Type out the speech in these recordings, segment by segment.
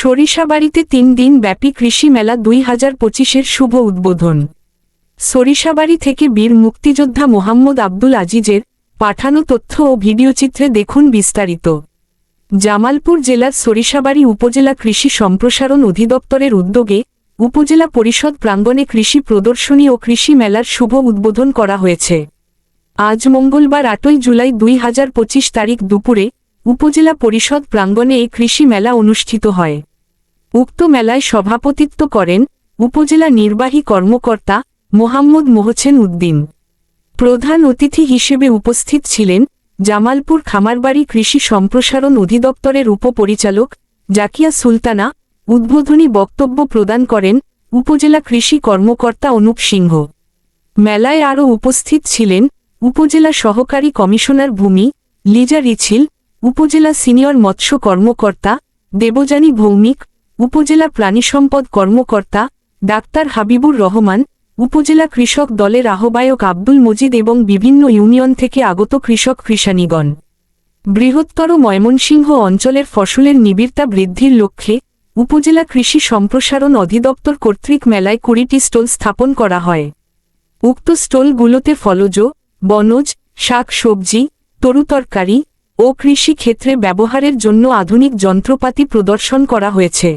সরিষাবাড়িতে তিন দিন ব্যাপী কৃষি মেলা দুই হাজার পঁচিশের শুভ উদ্বোধন। সরিষাবাড়ি থেকে বীর মুক্তিযোদ্ধা মোহাম্মদ আব্দুল আজিজের পাঠানো তথ্য ও ভিডিওচিত্রে দেখুন বিস্তারিত। জামালপুর জেলার সরিষাবাড়ি উপজেলা কৃষি সম্প্রসারণ অধিদপ্তরের উদ্যোগে উপজেলা পরিষদ প্রাঙ্গণে কৃষি প্রদর্শনী ও কৃষি মেলার শুভ উদ্বোধন করা হয়েছে। আজ মঙ্গলবার আটই জুলাই দুই হাজার পঁচিশ তারিখ দুপুরে উপজেলা পরিষদ প্রাঙ্গণে এই কৃষি মেলা অনুষ্ঠিত হয়। উক্ত মেলায় সভাপতিত্ব করেন উপজেলা নির্বাহী কর্মকর্তা মোহাম্মদ মোহছেন উদ্দিন। প্রধান অতিথি হিসেবে উপস্থিত ছিলেন জামালপুর খামারবাড়ি কৃষি সম্প্রসারণ অধিদপ্তরের উপপরিচালক জাকিয়া সুলতানা। উদ্বোধনী বক্তব্য প্রদান করেন উপজেলা কৃষি কর্মকর্তা অনুপ সিংহ। মেলায় আরও উপস্থিত ছিলেন উপজেলা সহকারী কমিশনার ভূমি লিজা রিছিল, উপজেলা সিনিয়র মৎস্য কর্মকর্তা দেবযানী ভৌমিক উপজেলা প্রাণিসম্পদ কর্মকর্তা, ডাক্তার হাবিবুর রহমান, উপজেলা কৃষক দলের আহ্বায়ক আব্দুল মজিদ এবং বিভিন্ন ইউনিয়ন থেকে আগত কৃষক কৃষানীগণ বৃহত্তর ময়মনসিংহ অঞ্চলের ফসলের নিবিড়তা বৃদ্ধির লক্ষ্যে উপজেলা কৃষি সম্প্রসারণ অধিদপ্তর কর্তৃক মেলায় কুড়িটি স্টল স্থাপন করা হয়। উক্ত স্টলগুলোতে ফলজ, বনজ, শাক সবজি তরুতরকারি ও কৃষি ক্ষেত্রে ব্যবহারের জন্য আধুনিক যন্ত্রপাতি প্রদর্শন করা হয়েছে।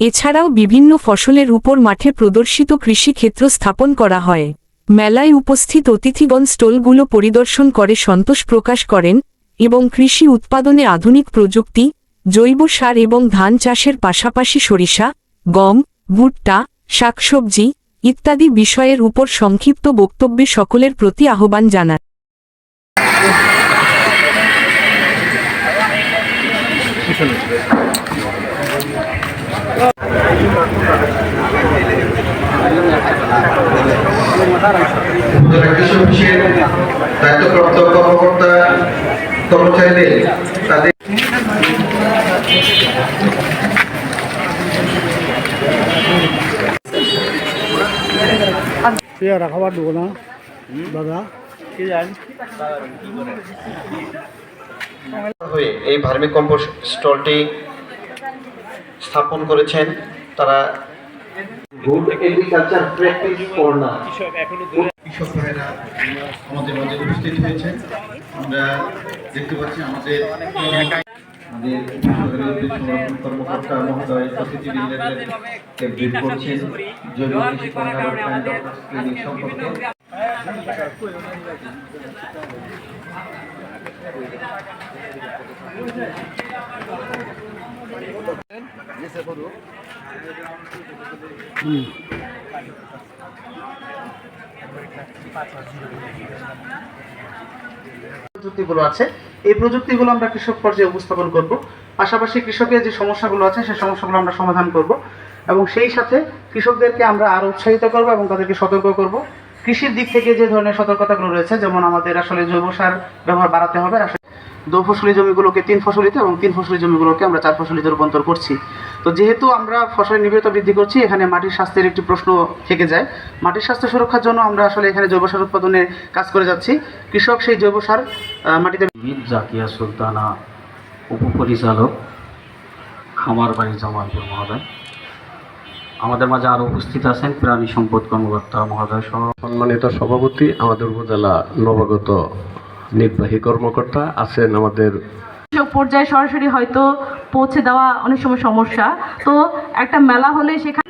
এছাড়াও বিভিন্ন ফসলের উপর মাঠে প্রদর্শিত কৃষি ক্ষেত্র স্থাপন করা হয়। মেলায় উপস্থিত অতিথিগণ স্টলগুলো পরিদর্শন করে সন্তোষ প্রকাশ করেন এবং কৃষি উৎপাদনে আধুনিক প্রযুক্তি, জৈব সার এবং ধান চাষের পাশাপাশি সরিষা, গম, ভুট্টা, শাকসবজি ইত্যাদি বিষয়ের উপর সংক্ষিপ্ত বক্তব্যে সকলের প্রতি আহ্বান জানান। উপজেলা কৃষি অফিসের দায়িত্বপ্রাপ্ত কর্মকর্তা কর্মচারীদের তাদের পেয়ারা দেবো না দাদা। হয়ে এই ভার্মি কম্পোস্ট স্টলটি স্থাপন করেছেন তারা গুড এগ্রিকালচার প্র্যাকটিস কর্নার কৃষক ভাইয়েরা আমাদের মাঝে উপস্থিত হয়েছেন। আমরা দেখতে পাচ্ছি আমাদের আমাদের কর্মকর্তা মহোদয় প্রতিটি ব্রিফ করছেন জৈব কৃষি ক্লিনিক সম্পর্কে। প্রযুক্তিগুলো আছে। এই প্রযুক্তিগুলো আমরা কৃষক পর্যায়ে উপস্থাপন করব। পাশাপাশি কৃষকের যে সমস্যাগুলো আছে, সেই সমস্যাগুলো আমরা সমাধান করব এবং সেই সাথে কৃষকদেরকে আমরা আরও উৎসাহিত করব এবং তাদেরকে সতর্ক করব। কৃষির দিক থেকে যে ধরনের সতর্কতাগুলো রয়েছে, যেমন আমাদের আসলে জৈব সার ব্যবহার বাড়াতে হবে দু ফসলি জমিগুলোকে তিন ফসলিতে এবং তিন ফসলি জমিগুলোকে আমরা চার ফসলিতে রূপান্তর করছি। তো যেহেতু আমরা ফসলের নিবিড়তা বৃদ্ধি করছি এখানে মাটির স্বাস্থ্যের একটি প্রশ্ন থেকে যায়। মাটির স্বাস্থ্য সুরক্ষার জন্য আমরা আসলে এখানে জৈব সার উৎপাদনের কাজ করে যাচ্ছি। কৃষক সেই জৈব সার মাটিতে মির জাকিয়া সুলতানা উপপরিচালক খামার বাড়ি জামালপুর মহোদয়। আমাদের মাঝে আরও উপস্থিত আছেন প্রাণী সম্পদ কর্মকর্তা মহোদয় সহ সম্মানিত সভাপতি আমাদের উপজেলা নবাগত নির্বাহী কর্মকর্তা আছেন আমাদের। পর্যায়ে সরাসরি হয়তো পৌঁছে দেওয়া অনেক সময় সমস্যা। তো একটা মেলা হলে সেখানে